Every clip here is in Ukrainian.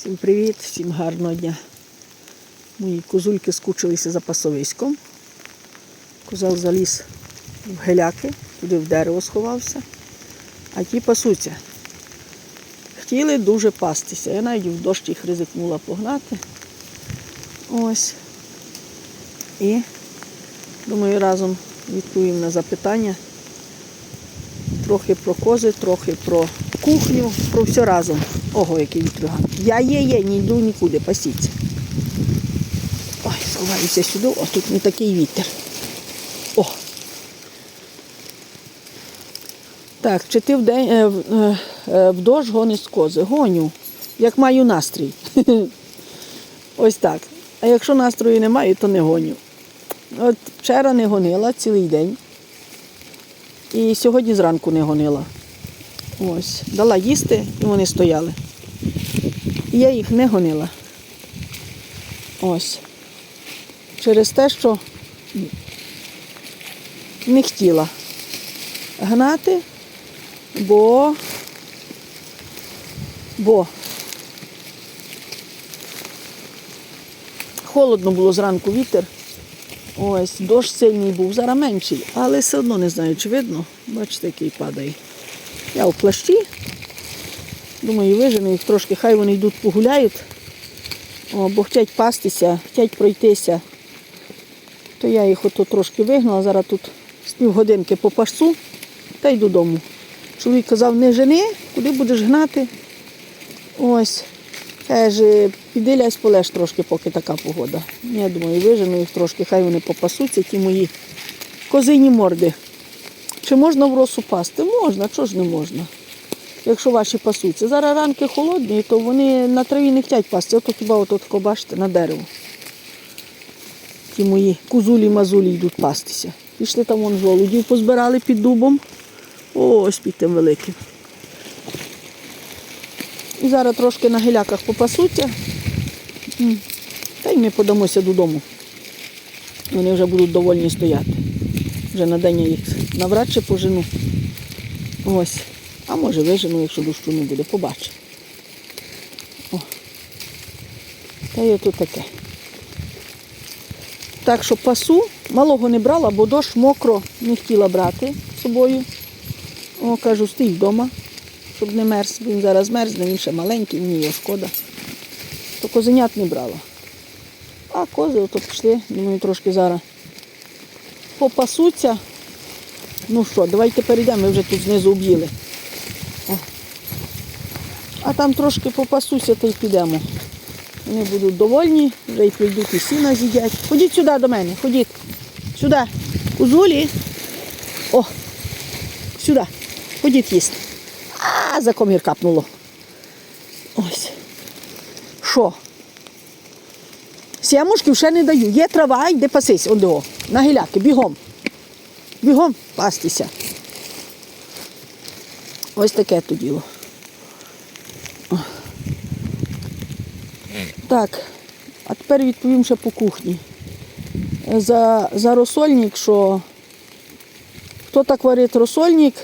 Всім привіт, всім гарного дня. Мої козульки скучилися за пасовиськом. Козел заліз в геляки, туди в дерево сховався, а ті пасуться. Хотіли дуже пастися. Я навіть в дощ їх ризикнула погнати. Ось. І думаю, разом відповім на запитання. Трохи про кози, трохи про кухню, про все разом. Ого, який вітрюган. Я є, є, не йду нікуди, пасіться. Ой, сховаюся сюди, о, тут не такий вітер. О. Так, чи ти в день е, е, е, в дощ гониш кози? Гоню, як маю настрій. Ось так. А якщо настрою немає, то не гоню. От вчора не гонила цілий день. І сьогодні зранку не гонила. Ось, дала їсти і вони стояли. І я їх не гонила. Ось. Через те, що не хотіла гнати, бо, бо холодно було зранку вітер. Ось, дощ сильний був, зараз менший, але все одно не знаю, чи видно. Бачите, який падає. Я у плащі. Думаю, вижену їх трошки, хай вони йдуть погуляють. Бо хочуть пастися, хочуть пройтися. То я їх ото трошки вигнала, зараз тут з півгодинки попасу та йду додому. Чоловік казав, не жени, куди будеш гнати. Ось. Каже, піди лясь полеж трошки, поки така погода. Я думаю, вижену їх трошки, хай вони попасуться, ті мої козині морди. Чи можна в росу пасти? Можна, чого ж не можна? Якщо ваші пасуться. Зараз ранки холодні, то вони на траві не хочуть пасти. Ото хіба ото бачите, на дерево. Ті мої кузулі-мазулі йдуть пастися. Пішли там вон жолудів, позбирали під дубом. Ось під тим великим. І зараз трошки на геляках попасуться. Та й ми подамося додому. Вони вже будуть довольні стояти. Вже на день я їх навряд чи пожену. Ось. А може вижену, якщо дощу не буде, побачимо. Та й ото таке. Так що пасу малого не брала, бо дощ мокро не хотіла брати з собою. О, кажу, стій вдома, щоб не мерз. Він зараз мерзне, він ще маленький, мені його шкода. То козенят не брала. А кози ото пішли, думаю, трошки зараз попасуться. Ну що, давайте перейдемо, ми вже тут знизу об'їли. А там трошки попасуся та й підемо. Вони будуть довольні, вже й прийдуть і сіна з'їдять. Ходіть сюди до мене, ходіть. Сюди. Кузулі. О, сюди. Ходіть їсти. За комір капнуло. Ось. Що? Сямушків ще не даю. Є трава, йди пасись, он до. На гіляки, бігом. Бігом пастися. Ось таке то діло. Так, а тепер відповім ще по кухні. За, за розсольник, що хто так варить розсольник,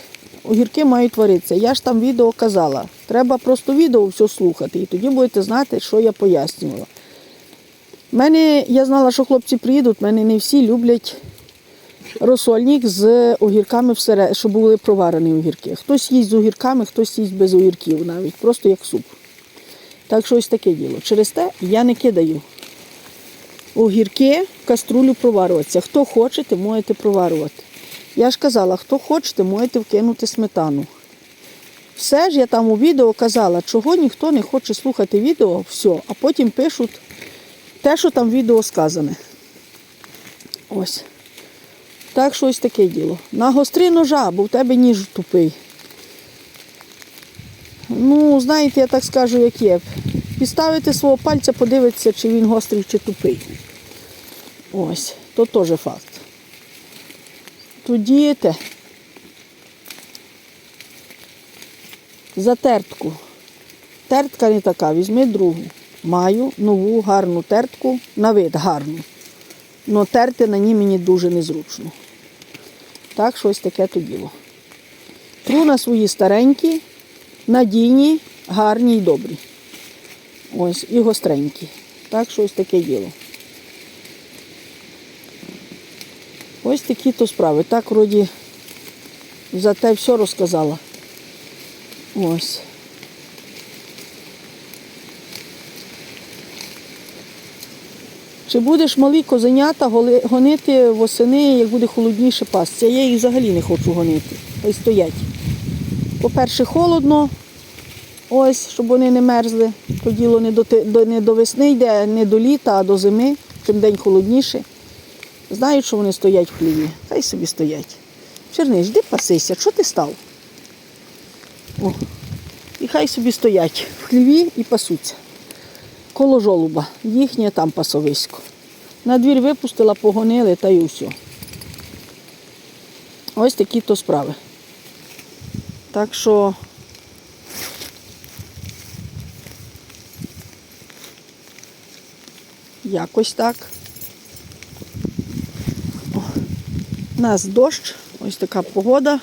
огірки мають варитися. Я ж там відео казала. Треба просто відео все слухати, і тоді будете знати, що я пояснювала. Мене, я знала, що хлопці приїдуть, мене не всі люблять розсольник з огірками всередині, щоб були проварені огірки. Хтось їсть з огірками, хтось їсть без огірків навіть, просто як суп. Так що ось таке діло. Через те я не кидаю огірки в каструлю проварюватися. Хто хочете, можете проварювати. Я ж казала, хто хочете, можете вкинути сметану. Все ж я там у відео казала, чого ніхто не хоче слухати відео, все, а потім пишуть те, що там відео сказане. Ось. Так що ось таке діло. Нагостри ножа, бо в тебе ніж тупий. Ну, знаєте, я так скажу, як є. Підставити свого пальця, подивитися, чи він гострий, чи тупий. Ось, то теж факт. Тоді те. За тертку. Тертка не така, візьми другу. Маю нову гарну тертку, на вид гарну. Но терти на ній мені дуже незручно. Так, щось таке то діло. Тру на свої старенькі, надійні, гарні і добрі. Ось, і гостренькі. Так що ось таке діло. Ось такі то справи. Так вроді за те все розказала. Ось. Чи будеш малі козенята гонити восени, як буде холодніше пастися? Я їх взагалі не хочу гонити. Хай стоять. По-перше, холодно, ось, щоб вони не мерзли. То не до, до, не до весни йде, не до літа, а до зими, чим день холодніше. Знають, що вони стоять в хліві. Хай собі стоять. Черниш, де пасися? Що ти став? О. І хай собі стоять в хліві і пасуться. Коло жолуба. Їхнє там пасовисько. На двір випустила, погонили та й усе. Ось такі то справи. Так що якось так. О, У нас дощ, ось така погода.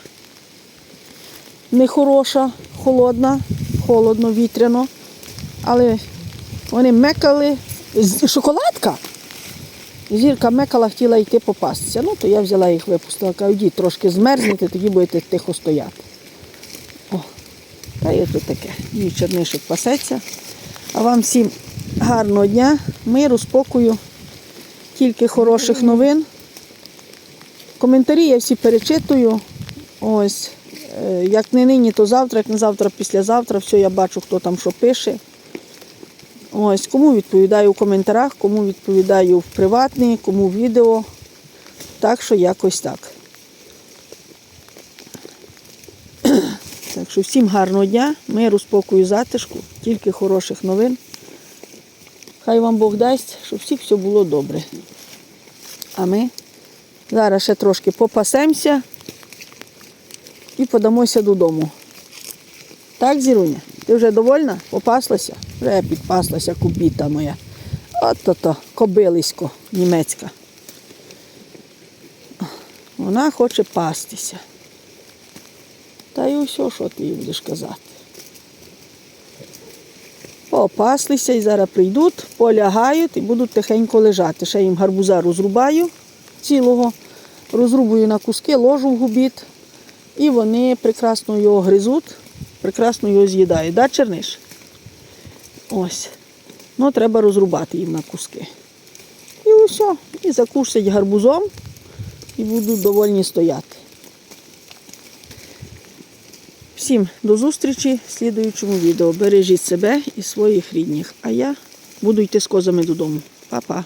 Нехороша, холодна, холодно, вітряно. Але вони мекали. Шоколадка. Зірка мекала, хотіла йти попастися. Ну, то я взяла їх, випустила. Кажу, йдіть, трошки змерзнете, тоді будете тихо стояти. О, та є тут таке. Мій чернишок пасеться. А вам всім гарного дня, миру, спокою, тільки хороших новин. Коментарі я всі перечитую. Ось. е, Як не нині, то завтра, як не завтра, післязавтра. Все, я бачу, хто там що пише. Ось, кому відповідаю у коментарях, кому відповідаю в приватний, кому відео. Так що якось так. Так що всім гарного дня, миру, спокою, затишку, тільки хороших новин. Хай вам Бог дасть, щоб всіх все було добре. А ми зараз ще трошки попасемося і подамося додому. Так, Зіруня, ти вже довольна? Попаслася? Вже підпаслася кубіта моя. От-то-то, кобилисько німецька. Вона хоче пастися. Та й усе, що ти їй будеш казати. Попаслися і зараз прийдуть, полягають і будуть тихенько лежати. Ще їм гарбуза розрубаю цілого, розрубую на куски, ложу в губіт, і вони прекрасно його гризуть, прекрасно його з'їдають. Да, черниш? Ось. Ну, треба розрубати їм на куски. І усе. І закусять гарбузом і будуть довольні стояти. Всім до зустрічі в слідуючому відео. Бережіть себе і своїх рідних. А я буду йти з козами додому. Па-па.